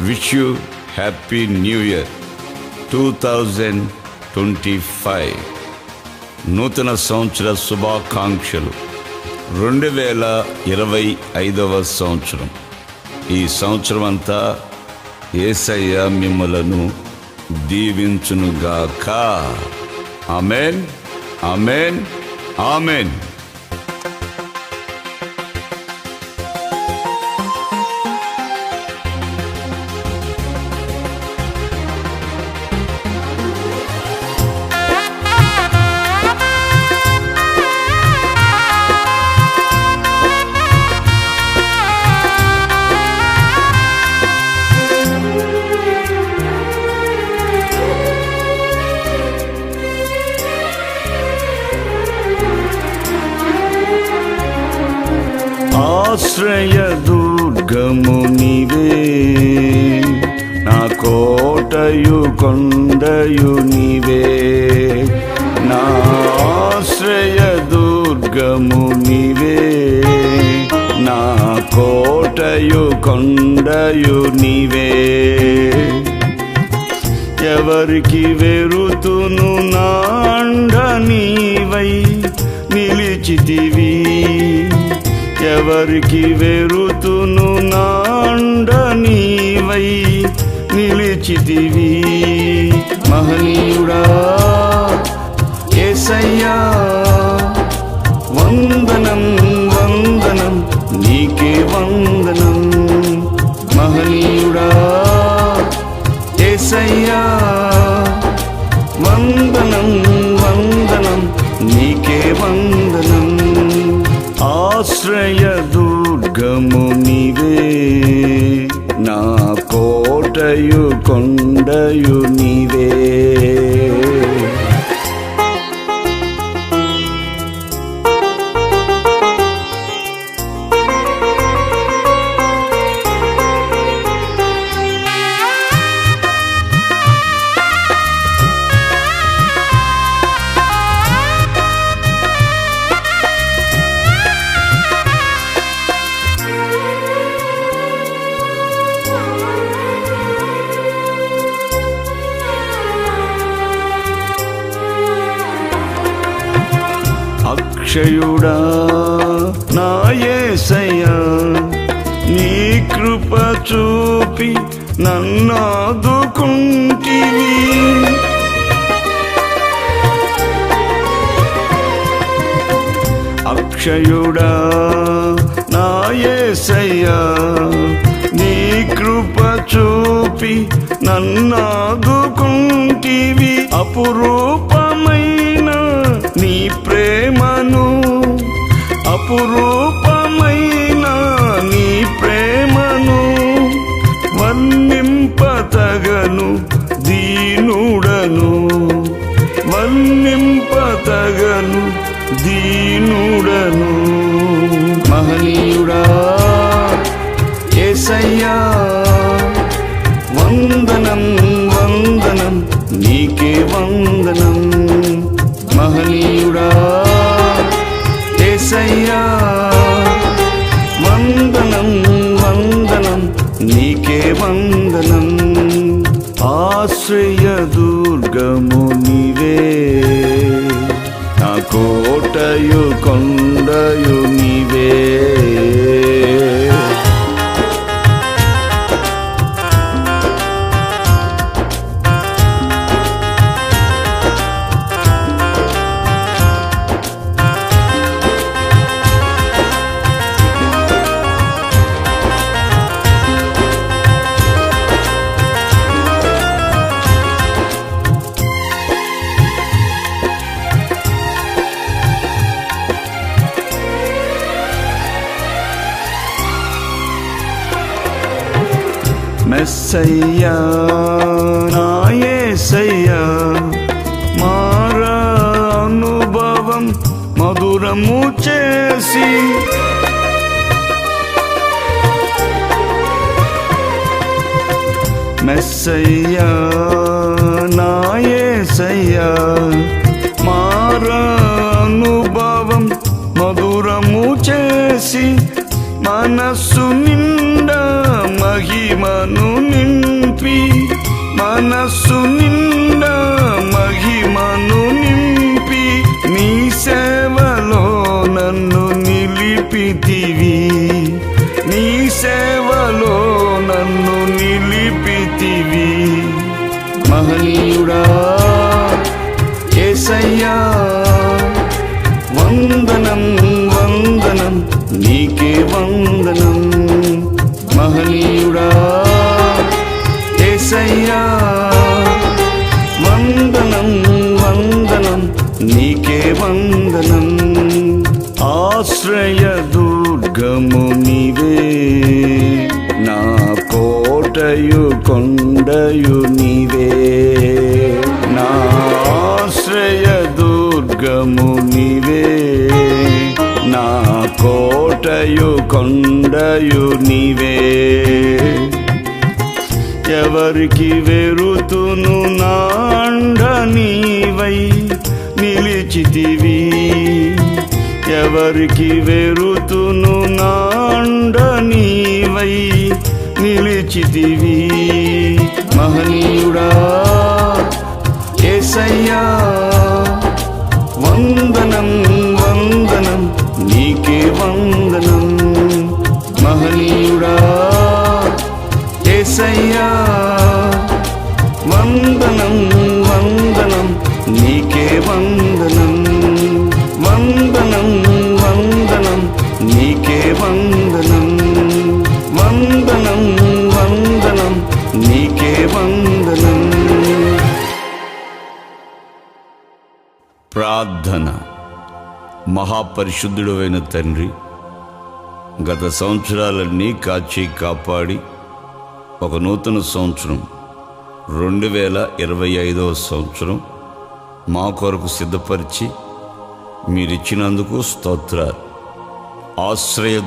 Wish you happy new year two thousand twenty five. నూతన సంవత్సర శుభాకాంక్షలు. రెండు వేల ఇరవై ఐదవ సంవత్సరం. ఈ సంవత్సరం అంతా ఏసయ్య మిమ్మలను దీవించునుగాక. Amen amen amen. ఆశ్రయ దుర్గము నీవే నా కోటయు కొండయు నీవే. నా ఆశ్రయ దుర్గము నీవే నా కోటయు కొండయు నీవే. ఎవరికి వెరుతును నాండ నీవై నిలిచితివీ. ఎవరికి వెరుతును నాండ నీవై నిలిచితివి. మహనీయుడా ఏసయ్యా వందనం వందనం నీకే వందనం. మహనీయుడా ఏసయ్యా వందనం వందనం నీకే వందనం. ఆశ్రయ దుర్గము నీవే. నా కోటయు కొండయు నీవే. అక్షయుడా నా యేసయ్యా నీ కృప చూపి నన్నాదుకుంటివి. అక్షయుడా నా యేసయ్యా నీ కృప చూపి నన్నాదుకుంటివి. అపురూప ప్రేమను మెస్సయ్యా నాయసయ్యా మార అనుభవం మధురము చేసి మెస్సయ్యా నాయసయ్యా మార అనుభవం మధురము చేసి మనస్సు నిండా మహిమను నింపి మనస్సు నిండా మహిమను నింపి నీ సేవలో నన్ను నిలిపితివి. నీ సేవలో నన్ను నిలిపితివి. మహనీయుడా ఏసయ్యా వందనం వందనం నీకే వందనం. మహనీయుడా ఏసయ్యా. వందనం వందనం నీకే వందనం. ఆశ్రయ దుర్గము నీవే. నా కోటయు కొండయు నీవే. నా ఆశ్రయ దుర్గము నీవే. కోటయు కొండయు నీవే. ఎవరికి వెరుతును నాండ నీవై నిలిచితివి. ఎవరికి వెరుతును నాండ నీవై నిలిచితివి. మహనీయుడా ప్రార్థన. మహాపరిశుద్ధుడు అయిన తండ్రి గత సంవత్సరాలన్నీ కాచి కాపాడి ఒక నూతన సంవత్సరం రెండు వేల ఇరవై ఐదవ సంవత్సరం మా కొరకు సిద్ధపరిచి మీరిచ్చినందుకు స్తోత్రాలు. ఆశ్రయ